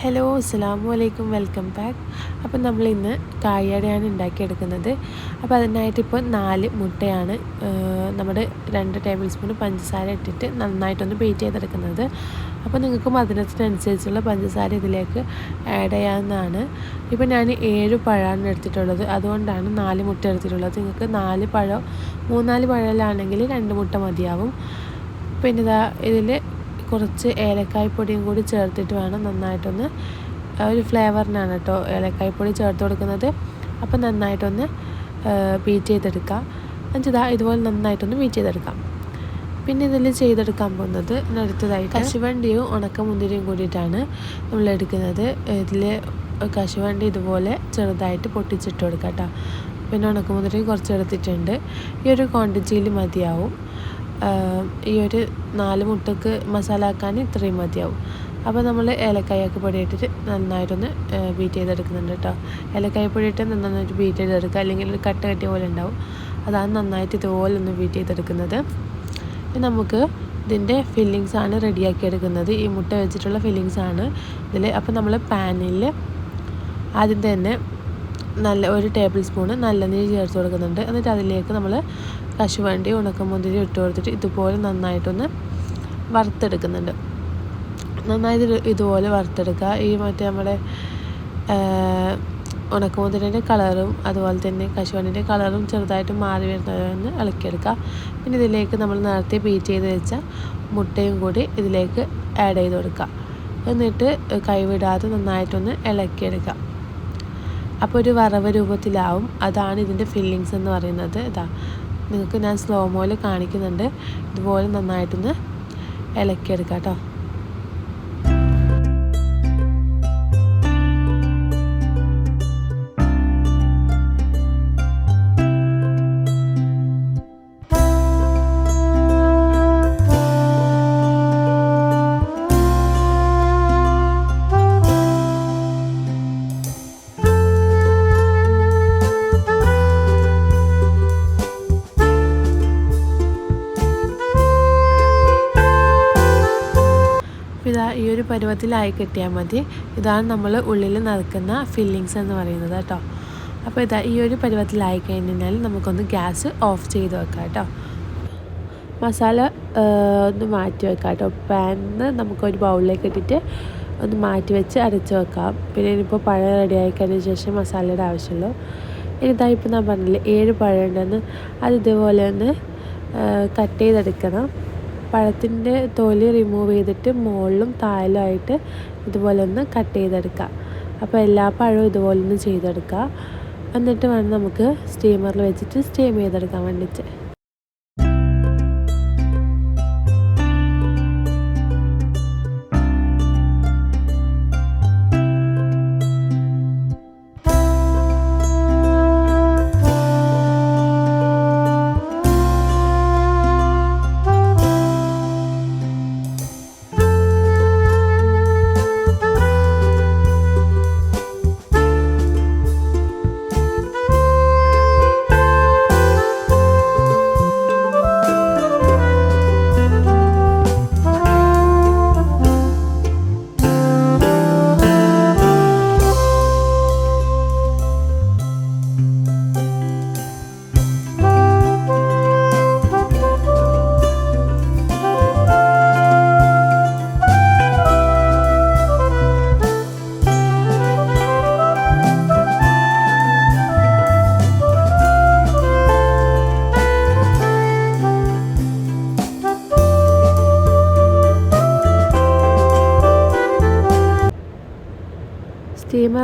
Hello അസ്സാമു അലൈക്കും welcome back അപ്പം നമ്മൾ ഇന്ന് കായടയാണ് ഉണ്ടാക്കിയെടുക്കുന്നത്. അപ്പോൾ അതിനായിട്ട് ഇപ്പോൾ നാല് മുട്ടയാണ് നമ്മുടെ രണ്ട് ടേബിൾ സ്പൂൺ പഞ്ചസാര ഇട്ടിട്ട് നന്നായിട്ടൊന്ന് ബീറ്റ് ചെയ്തെടുക്കുന്നത്. അപ്പോൾ നിങ്ങൾക്ക് മധുരത്തിനനുസരിച്ചുള്ള പഞ്ചസാര ഇതിലേക്ക് ആഡ് ചെയ്യാവുന്നതാണ്. ഇപ്പോൾ ഞാൻ ഏഴ് പഴമാണ് എടുത്തിട്ടുള്ളത്. അതുകൊണ്ടാണ് നാല് മുട്ട എടുത്തിട്ടുള്ളത്. നിങ്ങൾക്ക് നാല് പഴം മൂന്നാൽ പഴലാണെങ്കിൽ രണ്ട് മുട്ട മതിയാവും. പിന്നെ ഇതാ ഇതിൽ കുറച്ച് ഏലക്കായ് പൊടിയും കൂടി ചേർത്തിട്ട് വേണം നന്നായിട്ടൊന്ന് ഒരു ഫ്ലേവറിനാണ് കേട്ടോ ഏലക്കായ് പൊടി ചേർത്ത് കൊടുക്കുന്നത്. അപ്പം നന്നായിട്ടൊന്ന് ബീറ്റ് ചെയ്തെടുക്കാം. ഇതാ ഇതുപോലെ നന്നായിട്ടൊന്ന് ബീറ്റ് ചെയ്തെടുക്കാം. പിന്നെ ഇതിൽ ചെയ്തെടുക്കാൻ പോകുന്നത് അടുത്തതായി കശുവണ്ടിയും ഉണക്കമുന്തിരിയും കൂടിയിട്ടാണ് നമ്മൾ എടുക്കുന്നത്. ഇതിൽ കശുവണ്ടി ഇതുപോലെ ചെറുതായിട്ട് പൊട്ടിച്ചിട്ട് കൊടുക്കാം കേട്ടോ. പിന്നെ ഉണക്കമുന്തിരി കുറച്ച് എടുത്തിട്ടുണ്ട്. ഈ ഒരു ക്വാണ്ടിറ്റിയിൽ മതിയാവും. ഈ ഒരു നാല് മുട്ടക്ക് മസാല ആക്കാൻ ഇത്രയും മതിയാവും. അപ്പോൾ നമ്മൾ ഏലക്കായൊക്കെ പൊടിയിട്ടിട്ട് നന്നായിട്ടൊന്ന് ബീറ്റ് ചെയ്തെടുക്കുന്നുണ്ട് കേട്ടോ ഏലക്കായ പൊടിയിട്ട് നന്നായിട്ട് ബീറ്റ് ചെയ്തെടുക്കുക. അല്ലെങ്കിൽ ഒരു കട്ട കെട്ടിയ പോലെ ഉണ്ടാവും. അതാണ് നന്നായിട്ട് ഇതുപോലെ ഒന്ന് ബീറ്റ് ചെയ്തെടുക്കുന്നത്. നമുക്ക് ഇതിന്റെ ഫില്ലിങ്സ് ആണ് റെഡിയാക്കി എടുക്കുന്നത് ഈ മുട്ട വെച്ചിട്ടുള്ള ഫില്ലിങ്സ് ആണ് ഇതിൽ അപ്പോൾ നമ്മൾ പാനിൽ ആദ്യം തന്നെ നല്ല ഒരു ടേബിൾ സ്പൂണ് നല്ല നീര് ചേർത്ത് കൊടുക്കുന്നുണ്ട്. എന്നിട്ട് അതിലേക്ക് നമ്മൾ കശുവണ്ടി ഉണക്കമുന്തിരി ഇട്ട് കൊടുത്തിട്ട് ഇതുപോലെ നന്നായിട്ടൊന്ന് വറുത്തെടുക്കുന്നുണ്ട്. നന്നായി ഇതുപോലെ വറുത്തെടുക്കുക. ഈ മറ്റേ നമ്മുടെ ഉണക്കമുന്തിരിന്റെ കളറും അതുപോലെ തന്നെ കശുവണ്ടിന്റെ കളറും ചെറുതായിട്ട് മാറി വരുന്നതെന്ന് ഇളക്കിയെടുക്കുക. പിന്നെ ഇതിലേക്ക് നമ്മൾ നേരത്തെ ബീറ്റ് ചെയ്ത് വെച്ച മുട്ടയും കൂടി ഇതിലേക്ക് ആഡ് ചെയ്ത് കൊടുക്കുക. എന്നിട്ട് കൈവിടാതെ നന്നായിട്ടൊന്ന് ഇളക്കിയെടുക്കുക. അപ്പോൾ ഒരു വറവ് രൂപത്തിലാവും. അതാണ് ഇതിന്റെ ഫില്ലിങ്സ് എന്ന് പറയുന്നത്. ഇതാ നിങ്ങൾക്ക് ഞാൻ സ്ലോ മോയിൽ കാണിക്കുന്നുണ്ട്. ഇതുപോലെ നന്നായിട്ടൊന്ന് ഇളക്കിയെടുക്കാം കേട്ടോ. പരുവത്തിലായി കിട്ടിയാൽ മതി. ഇതാണ് നമ്മൾ ഉള്ളിൽ നടക്കുന്ന ഫില്ലിങ്സ് എന്ന് പറയുന്നത് കേട്ടോ. അപ്പോൾ ഇതാ ഈ ഒരു പരുവത്തിലായി കഴിഞ്ഞാൽ നമുക്കൊന്ന് ഗ്യാസ് ഓഫ് ചെയ്ത് വെക്കാം കേട്ടോ. മസാല ഒന്ന് മാറ്റി വെക്കാം കേട്ടോ. പാനിന്ന് നമുക്കൊരു ബൗളിലേക്ക് ഇട്ടിട്ട് ഒന്ന് മാറ്റി വെച്ച് അരച്ച് വെക്കാം. പിന്നെ ഇനിയിപ്പോൾ പഴം റെഡി ആയി കഴിഞ്ഞ ശേഷം മസാലയുടെ ആവശ്യമുള്ളൂ. ഇതാ ഇപ്പോൾ ഞാൻ പറഞ്ഞില്ലേ ഏഴ് പഴം ഉണ്ടെന്ന്. അത് ഇതുപോലെ ഒന്ന് കട്ട് ചെയ്തെടുക്കണം. പഴത്തിന്റെ തൊലി റിമൂവ് ചെയ്തിട്ട് മുകളിലും താഴിലുമായിട്ട് ഇതുപോലെ ഒന്ന് കട്ട് ചെയ്തെടുക്കുക അപ്പോൾ എല്ലാ പഴവും ഇതുപോലെ ഒന്ന് ചെയ്തെടുക്കുക എന്നിട്ട് വേണം നമുക്ക് സ്റ്റീമറിൽ വെച്ചിട്ട് സ്റ്റീം ചെയ്തെടുക്കാൻ വേണ്ടിയിട്ട്.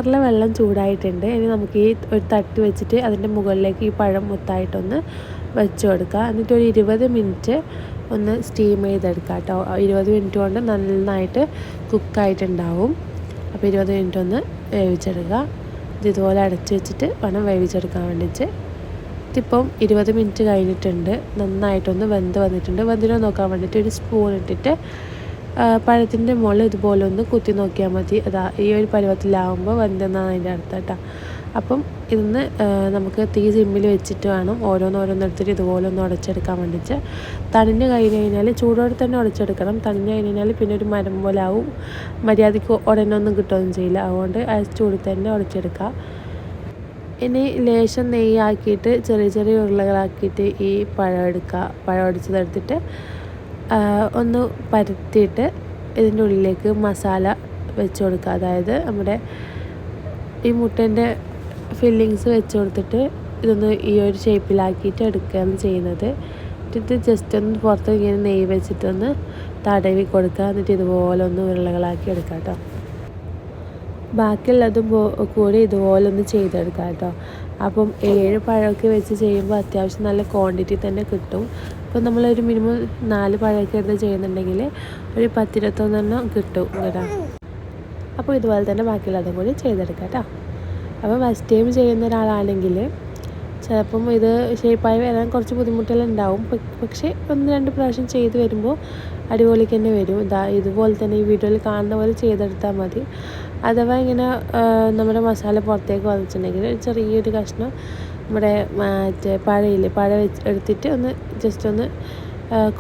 സ്റ്റീമറിലെ വെള്ളം ചൂടായിട്ടുണ്ട്. ഇനി നമുക്ക് ഈ ഒരു തട്ട് വെച്ചിട്ട് അതിന്റെ മുകളിലേക്ക് ഈ പഴം മൊത്തമായിട്ടൊന്ന് വെച്ച് കൊടുക്കുക. എന്നിട്ട് ഒരു ഇരുപത് മിനിറ്റ് ഒന്ന് സ്റ്റീം ചെയ്തെടുക്കുക കേട്ടോ. ഇരുപത് മിനിറ്റ് കൊണ്ട് നന്നായിട്ട് കുക്കായിട്ടുണ്ടാവും. അപ്പോൾ ഇരുപത് മിനിറ്റ് ഒന്ന് വേവിച്ചെടുക്കുക. ഇത് ഇതുപോലെ അടച്ച് വെച്ചിട്ട് വേണം വേവിച്ചെടുക്കാൻ വേണ്ടിയിട്ട്. ഇതിപ്പം ഇരുപത് മിനിറ്റ് കഴിഞ്ഞിട്ടുണ്ട്. നന്നായിട്ടൊന്ന് വെന്ത് വന്നിട്ടുണ്ട്. വെന്തിനോ നോക്കാൻ വേണ്ടിയിട്ട് ഒരു സ്പൂൺ ഇട്ടിട്ട് പഴത്തിന്റെ മുകളിൽ ഇതുപോലെ ഒന്ന് കുത്തി നോക്കിയാൽ മതി. അതാ ഈ ഒരു പരുവത്തിലാവുമ്പോൾ വെന്തെന്നാണ് അതിന്റെ അർത്ഥം കേട്ടോ. അപ്പം ഇന്ന് നമുക്ക് തീ സിമ്മിൽ വെച്ചിട്ട് വേണം ഓരോന്നോരോന്നെടുത്തിട്ട് ഇതുപോലെ ഒന്ന് ഉടച്ചെടുക്കാൻ വേണ്ടിയിട്ട് തണിഞ്ഞ് കഴിഞ്ഞ് കഴിഞ്ഞാൽ ചൂടോടെ തന്നെ ഉടച്ചെടുക്കണം. തണിഞ്ഞ് കഴിഞ്ഞ് കഴിഞ്ഞാൽ പിന്നെ ഒരു മരം പോലെ ആവും. മര്യാദയ്ക്ക് ഉടനെ ഒന്നും കിട്ടുകയൊന്നും ചെയ്യില്ല. അതുകൊണ്ട് ആ ചൂടിൽ തന്നെ ഉടച്ചെടുക്കുക ഇനി ലേശം നെയ്യാക്കിയിട്ട് ചെറിയ ചെറിയ ഉരുളകളാക്കിയിട്ട് ഈ പഴം എടുക്കുക പഴം അടിച്ചതെടുത്തിട്ട് ഒന്ന് പരത്തിയിട്ട് ഇതിന്റെ ഉള്ളിലേക്ക് മസാല വെച്ച് കൊടുക്കുക. അതായത് നമ്മുടെ ഈ മുട്ടേന്റെ ഫില്ലിങ്സ് വെച്ച് കൊടുത്തിട്ട് ഇതൊന്ന് ഈ ഒരു ഷേപ്പിലാക്കിയിട്ട് എടുക്കുകയാണ് ചെയ്യുന്നത്. എന്നിട്ട് ജസ്റ്റ് ഒന്ന് പുറത്ത് ഇങ്ങനെ നെയ്യ് വെച്ചിട്ടൊന്ന് തടവി കൊടുക്കുക. എന്നിട്ട് ഇതുപോലെ ഒന്ന് ഉരുളകളാക്കി എടുക്കാം കേട്ടോ. ബാക്കിയുള്ളതും കൂടി ഇതുപോലെ ഒന്ന് ചെയ്തെടുക്കാം കേട്ടോ. അപ്പം ഏഴ് പഴമൊക്കെ വെച്ച് ചെയ്യുമ്പോൾ അത്യാവശ്യം നല്ല ക്വാണ്ടിറ്റി തന്നെ കിട്ടും. അപ്പോൾ നമ്മളൊരു മിനിമം നാല് പഴമൊക്കെ ചെയ്യുന്നുണ്ടെങ്കിൽ ഒരു പത്തിരുപത്തൊന്നെണ്ണം കിട്ടും കേട്ടോ അപ്പോൾ ഇതുപോലെ തന്നെ ബാക്കിയുള്ളതും കൂടി ചെയ്തെടുക്കാം കേട്ടോ. അപ്പോൾ ഫസ്റ്റ് ടൈം ചെയ്യുന്ന ഒരാളാണെങ്കിൽ ചിലപ്പം ഇത് ഷേപ്പായി വരാൻ കുറച്ച് ബുദ്ധിമുട്ടുകളുണ്ടാവും. പക്ഷേ ഒന്ന് രണ്ട് പ്രാവശ്യം ചെയ്ത് വരുമ്പോൾ അടിപൊളിക്ക് തന്നെ വരും. ഇതാ ഇതുപോലെ തന്നെ ഈ വീഡിയോയിൽ കാണുന്ന പോലെ ചെയ്തെടുത്താൽ മതി. അഥവാ ഇങ്ങനെ നമ്മുടെ മസാല പുറത്തേക്ക് വന്നിട്ടുണ്ടെങ്കിൽ ചെറിയൊരു കഷ്ണം നമ്മുടെ മറ്റേ പഴയില്ലേ? പഴ വെച്ച് എടുത്തിട്ട് ഒന്ന് ജസ്റ്റ് ഒന്ന്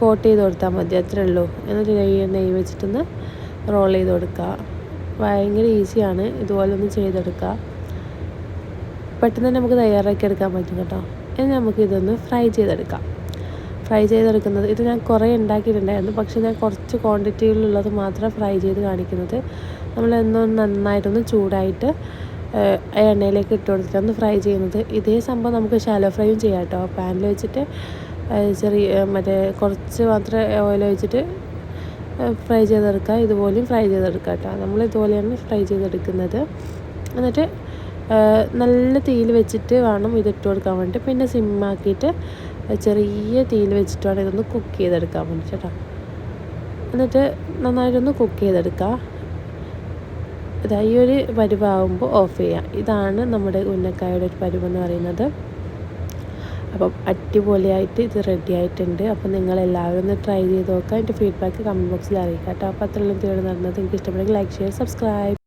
കോട്ട് ചെയ്ത് കൊടുത്താൽ മതി. അത്രേ ഉള്ളൂ. എന്നിട്ട് നെയ്യ് നെയ്യ് വെച്ചിട്ടൊന്ന് റോൾ ചെയ്ത് കൊടുക്കുക ഭയങ്കര ഈസിയാണ് ഇതുപോലെ ഒന്ന് ചെയ്തെടുക്കുക പെട്ടെന്ന് തന്നെ നമുക്ക് തയ്യാറാക്കി എടുക്കാൻ പറ്റും കേട്ടോ. ഇനി നമുക്ക് ഇതൊന്ന് ഫ്രൈ ചെയ്തെടുക്കാം. ഫ്രൈ ചെയ്തെടുക്കുന്നത് ഇത് ഞാൻ കുറേ ഉണ്ടാക്കിയിട്ടുണ്ടായിരുന്നു. പക്ഷേ ഞാൻ കുറച്ച് ക്വാണ്ടിറ്റിയിലുള്ളത് മാത്രം ഫ്രൈ ചെയ്ത് കാണിക്കുന്നത്. നമ്മൾ എന്നും നന്നായിട്ടൊന്ന് ചൂടായിട്ട് എണ്ണയിലേക്ക് ഇട്ട് കൊടുത്തിട്ടൊന്ന് ഫ്രൈ ചെയ്യുന്നത്. ഇതേ സംഭവം നമുക്ക് ഷാലോ ഫ്രൈയും ചെയ്യാം കേട്ടോ പാനിൽ വെച്ചിട്ട് ചെറിയ മറ്റേ കുറച്ച് മാത്രം ഓയിൽ ഒഴിച്ചിട്ട് ഫ്രൈ ചെയ്തെടുക്കുക. ഇതുപോലെയും ഫ്രൈ ചെയ്തെടുക്കുക കേട്ടോ നമ്മൾ ഇതുപോലെയാണ് ഫ്രൈ ചെയ്തെടുക്കുന്നത്. എന്നിട്ട് നല്ല തീയിൽ വെച്ചിട്ട് വേണം ഇതിട്ട് കൊടുക്കാൻ വേണ്ടിയിട്ട് പിന്നെ സിമ്മാക്കിയിട്ട് ചെറിയ തീയിൽ വെച്ചിട്ട് വേണം ഇതൊന്ന് കുക്ക് ചെയ്തെടുക്കാൻ വേണ്ടിയിട്ട് കേട്ടോ എന്നിട്ട് നന്നായിട്ടൊന്ന് കുക്ക് ചെയ്തെടുക്കുക. ഇതാ ഈ ഒരു പരുവാകുമ്പോൾ ഓഫ് ചെയ്യാം. ഇതാണ് നമ്മുടെ ഉന്നക്കായുടെ ഒരു പരുവെന്ന് പറയുന്നത്. അപ്പം അടിപൊളിയായിട്ട് ഇത് റെഡി ആയിട്ടുണ്ട്. അപ്പം നിങ്ങൾ എല്ലാവരും ഒന്ന് ട്രൈ ചെയ്ത് നോക്കുക എന്റെ ഫീഡ്ബാക്ക് കമന്റ് ബോക്സിൽ അറിയിക്കാം കേട്ടോ. അപ്പോൾ അത്രയും തീർന്ന് നടന്നത്. എനിക്ക് ഇഷ്ടപ്പെടുമെങ്കിൽ ലൈക്ക് ഷെയർ സബ്സ്ക്രൈബ്